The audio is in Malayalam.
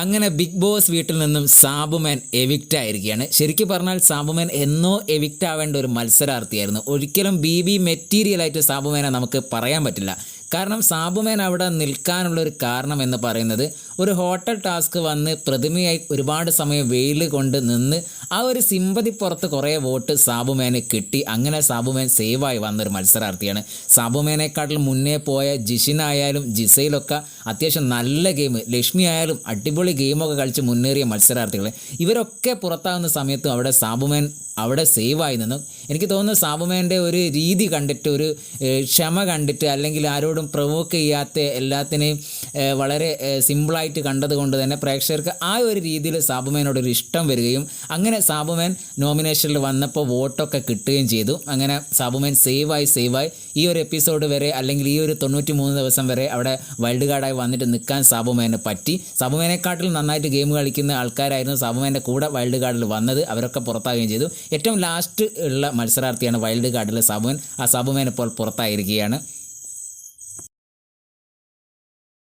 അങ്ങനെ ബിഗ് ബോസ് വീട്ടിൽ നിന്നും സാബുമാൻ എവിക്റ്റ് ആയിരിക്കുകയാണ്. ശരിക്കും പറഞ്ഞാൽ സാബുമാൻ എന്നോ എവിക്റ്റ് ആവേണ്ട ഒരു മത്സരാർത്ഥിയായിരുന്നു. ഒരിക്കലും ബി ബി മെറ്റീരിയലായിട്ട് സാബുമാനെ നമുക്ക് പറയാൻ പറ്റില്ല. കാരണം സാബുമാൻ അവിടെ നിൽക്കാനുള്ള ഒരു കാരണം എന്ന് പറയുന്നത് ഒരു ഹോട്ടൽ ടാസ്ക് വന്ന് പ്രതിമയായി ഒരുപാട് സമയം വെയിൽ കൊണ്ട് നിന്ന് ആ ഒരു സിമ്പതി പുറത്ത് കുറേ വോട്ട് സാബുമേനെ കിട്ടി. അങ്ങനെ സാബുമേൻ സേവായി വന്നൊരു മത്സരാർത്ഥിയാണ്. സാബുമാനേക്കാട്ടിൽ മുന്നേ പോയ ജിഷിനായാലും ജിസയിലൊക്കെ അത്യാവശ്യം നല്ല ഗെയിം ലക്ഷ്മി ആയാലും അടിപൊളി ഗെയിമൊക്കെ കളിച്ച് മുന്നേറിയ മത്സരാർത്ഥികൾ ഇവരൊക്കെ പുറത്താകുന്ന സമയത്തും അവിടെ സാബുമേൻ അവിടെ സേവായി നിന്നു. എനിക്ക് തോന്നുന്നു സാബുമേന്റെ ഒരു രീതി കണ്ടിട്ട് ഒരു ക്ഷമ കണ്ടിട്ട് അല്ലെങ്കിൽ ആരോടും പ്രൊവോക്ക് ചെയ്യാത്ത എല്ലാത്തിനെയും വളരെ സിമ്പിളായിട്ട് കണ്ടതുകൊണ്ട് തന്നെ പ്രേക്ഷകർക്ക് ആ ഒരു രീതിയിൽ സാബുമേനോട് ഒരു ഇഷ്ടം വരികയും അങ്ങനെ സാബുമേൻ നോമിനേഷനിൽ വന്നപ്പോൾ വോട്ടൊക്കെ കിട്ടുകയും ചെയ്തു. അങ്ങനെ സാബുമേൻ സേവായി സേവായി ഈ ഒരു എപ്പിസോഡ് വരെ അല്ലെങ്കിൽ ഈ ഒരു തൊണ്ണൂറ്റി മൂന്ന് ദിവസം വരെ അവിടെ വൈൽഡ് കാർഡായി വന്നിട്ട് നിൽക്കാൻ സാബുമേന് പറ്റി. സാബുമേനെക്കാട്ടിൽ നന്നായിട്ട് ഗെയിം കളിക്കുന്ന ആൾക്കാരായിരുന്നു സാബുമേന്റെ കൂടെ വൈൽഡ് കാർഡിൽ വന്നത്. അവരൊക്കെ പുറത്താകുകയും ചെയ്തു. ഏറ്റവും ലാസ്റ്റ് ഉള്ള മത്സരാർത്ഥിയാണ് വൈൽഡ് കാർഡിലെ സാബുമേൻ. ആ സാബുമേനെ ഇപ്പോൾ പുറത്തായിരിക്കുകയാണ്.